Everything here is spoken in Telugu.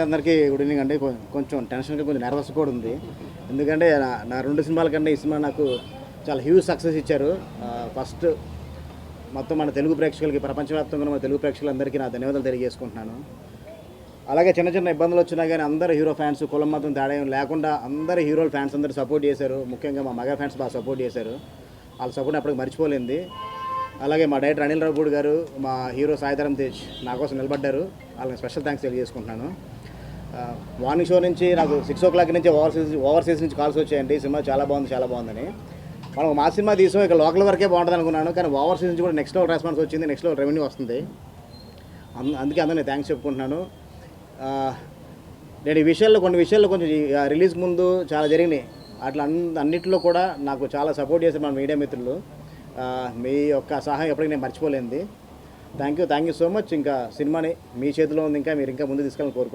అందరికీ గుడ్ ఈవినింగ్ అండి. కొంచెం టెన్షన్గా కొంచెం నర్వస్ కూడా ఉంది. ఎందుకంటే నా- నా రెండు సినిమాల కంటే ఈ సినిమా నాకు చాలా హ్యూజ్ సక్సెస్ ఇచ్చారు. ఫస్ట్ మొత్తం మన తెలుగు ప్రేక్షకులకి ప్రపంచవ్యాప్తంగా మన తెలుగు ప్రేక్షకులందరికీ నా ధన్యవాదాలు తెలియజేసుకుంటున్నాను. అలాగే చిన్న చిన్న ఇబ్బందులు వచ్చినా కానీ అందరు హీరో ఫ్యాన్స్ కులం మతం తేడా లేకుండా అందరు హీరోల ఫ్యాన్స్ అందరూ సపోర్ట్ చేశారు. ముఖ్యంగా మా మగ ఫ్యాన్స్ బాగా సపోర్ట్ చేశారు. వాళ్ళ సపోర్ట్ అప్పటికి మర్చిపోలేంది అలాగే మా డైరెక్టర్ అనిల్ రావుడు గారు మా హీరో సాయిధరం తేజ్ నా కోసం నిలబడ్డారు. వాళ్ళకి స్పెషల్ థ్యాంక్స్ తెలియజేసుకుంటున్నాను. మార్నింగ్ షో నుంచి నాకు సిక్స్ ఓ క్లాక్ నుంచి ఓవర్సీస్ ఓవర్సీస్ నుంచి కాల్స్ వచ్చాయండి. సినిమా చాలా బాగుంది చాలా బాగుందని. మనం మా సినిమా తీసాం ఇక లోకల్ వరకే బాగుంటుంది అనుకున్నాను కానీ ఓవర్సీస్ నుంచి కూడా నెక్స్ట్ లెవెల్ రెస్పాన్స్ వచ్చింది నెక్స్ట్ లెవెల్ రెవెన్యూ వస్తుంది. అందుకే అందరినీ థ్యాంక్స్ చెప్పుకుంటున్నాను. నేను ఈ విషయాల్లో కొన్ని విషయాల్లో కొంచెం రిలీజ్ ముందు చాలా జరిగినాయి. అట్లా అన్ అన్నింటిలో కూడా నాకు చాలా సపోర్ట్ చేశారు మన మీడియా మిత్రులు. మీ యొక్క సహాయం ఎప్పటికీ నేను మర్చిపోలేంది thank you thank you so much. ఇంకా సినిమాని మీ చేతిలో ఉంది ఇంకా మీరు ఇంకా ముందు తీసుకెళ్ళాలని కోరుకుంటున్నాను.